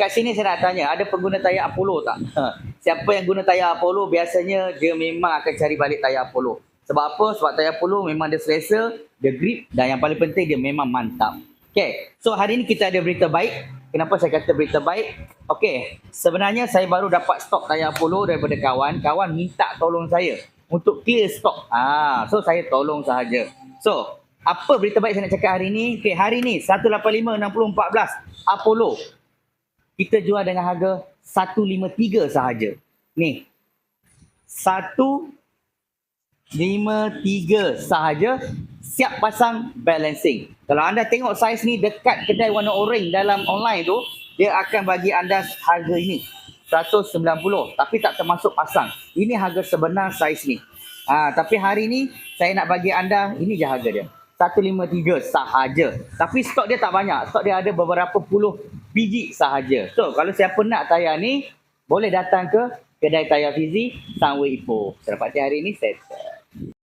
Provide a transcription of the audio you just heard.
Kat sini saya nak tanya, ada pengguna tayar Apollo tak? Ha. Siapa yang guna tayar Apollo, biasanya dia memang akan cari balik tayar Apollo. Sebab apa? Sebab tayar Apollo memang dia selesa, dia grip dan yang paling penting dia memang mantap. Okay, so hari ni kita ada berita baik. Kenapa saya kata berita baik? Okay, sebenarnya saya baru dapat stok tayar Apollo daripada kawan. Kawan minta tolong saya untuk clear stok. Ah, so saya tolong sahaja. So, apa berita baik saya nak cakap hari ni? Okay, hari ni 185 60 14 Apollo kita jual dengan harga 153 sahaja. Ni. 153 sahaja siap pasang balancing. Kalau anda tengok saiz ni dekat kedai warna orange dalam online tu, dia akan bagi anda harga ini. 190 tapi tak termasuk pasang. Ini harga sebenar saiz ni. Ha, tapi hari ni saya nak bagi anda ini je harga dia. 153 sahaja. Tapi stok dia tak banyak. Stok dia ada beberapa puluh biji sahaja. So, kalau siapa nak tayar ni, boleh datang ke kedai tayar Fizi, Sunway Ipoh. Selepas hari ni, settle.